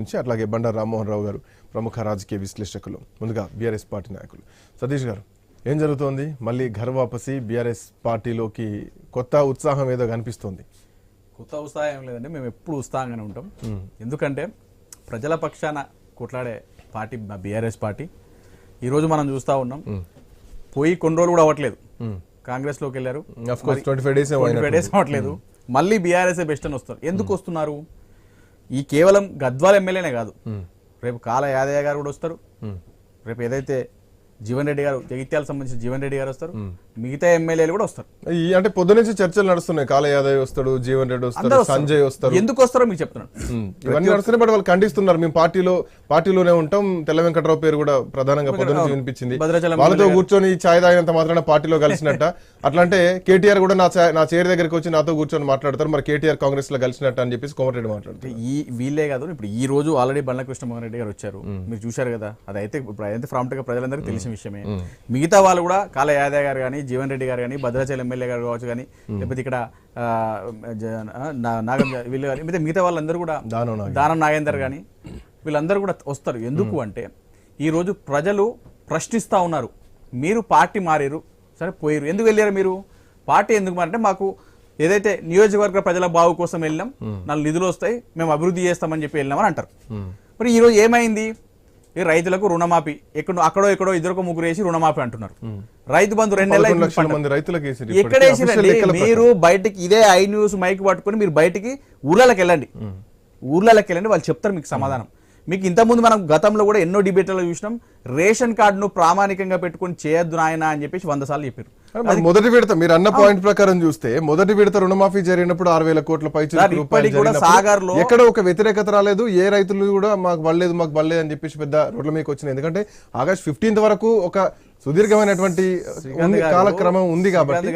నుంచి అట్లాగే బండారు రామ్మోహన్ రావు గారు ప్రముఖ రాజకీయ విశ్లేషకులు ముందుగా బీఆర్ఎస్ పార్టీ నాయకులు. సతీష్ గారు ఏం జరుగుతోంది? మళ్ళీ ఘర్ వాపసి బీఆర్ఎస్ పార్టీలోకి కొత్త ఉత్సాహం ఏదో కనిపిస్తోంది. కొత్త ఉత్సాహం ఏం లేదండి మేము ఎప్పుడు ఉత్సాహంగానే ఉంటాం. ఎందుకంటే ప్రజల పక్షాన కొట్లాడే పార్టీ మా బీఆర్ఎస్ పార్టీ. ఈరోజు మనం చూస్తా ఉన్నాం. పోయి కొన్ని రోజులు కూడా అవ్వట్లేదు. కాంగ్రెస్లోకి వెళ్ళారు. Of course, 25 days ఏమో అయినట్టుంది. డేస్ అవ్వట్లేదు. మళ్ళీ బీఆర్ఎస్ బెస్ట్ అని వస్తారు. ఎందుకు వస్తున్నారు? ఈ కేవలం గద్వాల ఎమ్మెల్యేనే కాదు. రేపు కాల యాదయ్య గారు కూడా వస్తారు. రేపు ఏదైతే జీవన్ రెడ్డి గారు జగిత్యాల సంబంధించిన జీవన్ రెడ్డి గారు వస్తారు. మిగతా ఎమ్మెల్యేలు కూడా వస్తారు. ఈ అంటే పొద్దు నుంచి చర్చలు నడుస్తున్నాయి. కాల యాదవ్ వస్తాడు జీవన్ రెడ్డి వస్తారు. సంజయ్ వస్తారు. ఎందుకు వస్తారో మీకు చెప్తున్నాను. ఇవన్నీ నడుస్తున్నాయి బట్ వాళ్ళు ఖండిస్తున్నారు. మేము పార్టీలో పార్టీలోనే ఉంటాం. తెల్ల వెంకట్రావు పేరు కూడా ప్రధానంగా పొద్దు నుంచి వినిపించింది. వాళ్ళతో కూర్చొని ఛాయ్ తాగినంత మాత్రాన పార్టీలో కలిసినట్ట. అట్లా అంటే కేటీఆర్ కూడా నా నా చైర్ దగ్గరికి వచ్చి నాతో కూర్చొని మాట్లాడతారు. మరి కేటీఆర్ కాంగ్రెస్లో కలిసినట్ట అని చెప్పేసి కోమటిరెడ్డి మాట్లాడతారు ఈ వీళ్ళే కాదు ఇప్పుడు ఈ రోజు ఆల్రెడీ బండ్ల కృష్ణమోహన్ రెడ్డి గారు వచ్చారు. మీరు చూశారు కదా అదైతే ఇప్పుడు అయితే గా ప్రజలందరికీ తెలిసిన విషయమే. మిగతా వాళ్ళు కూడా కాల యాదవ్ గారు కానీ జీవన్ రెడ్డి గారు కానీ భద్రాచలం ఎమ్మెల్యే గారు కావచ్చు కానీ లేకపోతే ఇక్కడ నాగం వీళ్ళు కానీ మిగతా మిగతా వాళ్ళందరూ కూడా దానం నాగేందర్. కానీ వీళ్ళందరూ కూడా వస్తారు. ఎందుకు అంటే ఈ రోజు ప్రజలు ప్రశ్నిస్తా ఉన్నారు. మీరు పార్టీ మారారు సరే పోయారు. ఎందుకు వెళ్ళారు మీరు? పార్టీ ఎందుకు మారంటే మాకు ఏదైతే నియోజకవర్గ ప్రజల బాగు కోసం వెళ్ళాం నాలుగు నిధులు వస్తాయి మేము అభివృద్ధి చేస్తామని చెప్పి వెళ్ళామని అంటారు. మరి ఈరోజు ఏమైంది? రైతులకు రుణమాఫీ ఎక్కడో అక్కడో ఎక్కడో ఇద్దరు ముగ్గురు వేసి రుణమాఫీ అంటున్నారు. రైతు బంధు రెండు నెలలు ఎక్కడ మీరు బయటికి ఇదే ఐ న్యూస్ మైక్ పట్టుకొని మీరు బయటికి ఊర్లలోకి వెళ్ళండి. ఊర్లలోకి వెళ్ళండి వాళ్ళు చెప్తారు మీకు సమాధానం. మీకు ఇంతకుముందు మనం గతంలో కూడా ఎన్నో డిబేట్లలో చూసినాం రేషన్ కార్డును ప్రామాణికంగా పెట్టుకొని చేయొద్దు నాయన అని చెప్పేసి వంద సార్లు చెప్పారు. మొదటి విడత మీరు అన్న పాయింట్ ప్రకారం చూస్తే మొదటి విడత రుణమాఫీ జరిగినప్పుడు ఆరు వేల కోట్ల పై ఎక్కడ ఒక వ్యతిరేకత రాలేదు ఏ రైతులు కూడా మాకు బలేదు మాకు బలేదు అని చెప్పేసి పెద్ద రోడ్ల మీకు వచ్చింది ఎందుకంటే ఆగస్ట్ ఫిఫ్టీన్త్ వరకు ఒక సుదీర్ఘమైనటువంటి కాలక్రమం ఉంది కాబట్టి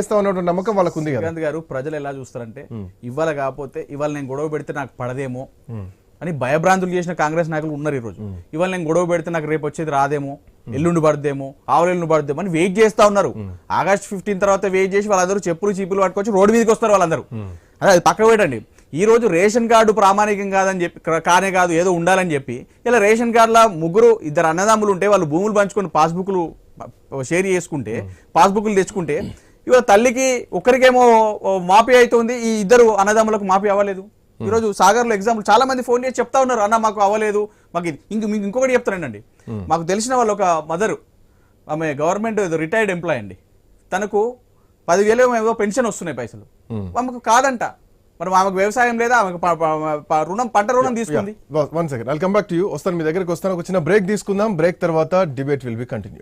ఇస్తా ఉన్నటువంటి నమ్మకం వాళ్ళకు ఉంది కదా. గారు ప్రజలు ఎలా చూస్తారంటే ఇవాళ కాకపోతే ఇవాళ నేను గొడవ పెడితే నాకు పడదేమో. అని భయభ్రాంతులు చేసిన కాంగ్రెస్ నాయకులు ఉన్నారు ఈ రోజు. ఇవాళ నేను గొడవ పెడితే నాకు రేపు వచ్చేది రాదేమో ఎల్లుండి పడదేమో ఆవులెల్లుండి పడదేమో అని వెయిట్ చేస్తా ఉన్నారు. ఆగస్ట్ ఫిఫ్టీన్ తర్వాత వెయిట్ చేసి వాళ్ళందరూ చెప్పులు చీపులు పట్టుకొచ్చి రోడ్డు మీదకి వస్తారు వాళ్ళందరూ. అదే అది పక్కకు పెట్టండి. ఈ రోజు రేషన్ కార్డు ప్రామాణికం కాదని చెప్పి కానే కాదు ఏదో ఉండాలని చెప్పి ఇలా రేషన్ కార్డుల ముగ్గురు ఇద్దరు అన్నదమ్ములు ఉంటే వాళ్ళు భూములు పంచుకొని పాస్బుక్లు షేర్ చేసుకుంటే పాస్బుక్లు తెచ్చుకుంటే ఇవాళ తల్లికి ఒక్కరికేమో ఓ, మాఫీ అవుతుంది ఈ ఇద్దరు అన్నదమ్ములకు మాఫీ అవ్వలేదు. ఈరోజు సాగర్లో ఎగ్జాంపుల్ చాలా మంది ఫోన్ చేసి చెప్తా ఉన్నారు అన్న మాకు అవ్వలేదు మాకు ఇది. ఇంక మీకు ఇంకొకటి చెప్తానండి. మాకు తెలిసిన వాళ్ళు ఒక మదరు ఆమె గవర్నమెంట్ రిటైర్డ్ ఎంప్లాయ్ అండి. తనకు పదివేలు ఏమో పెన్షన్ వస్తున్నాయి పైసలు. ఆమెకు కాదంట. మరి ఆమెకు వ్యవసాయం లేదా? ఆమెకు రుణం పంట రుణం తీసుకుంది. One second come back to you వస్తాను మీ దగ్గరికి వస్తాను. ఒక చిన్న బ్రేక్ తీసుకుందాం. బ్రేక్ తర్వాత డిబేట్ విల్ బి కంటిన్యూ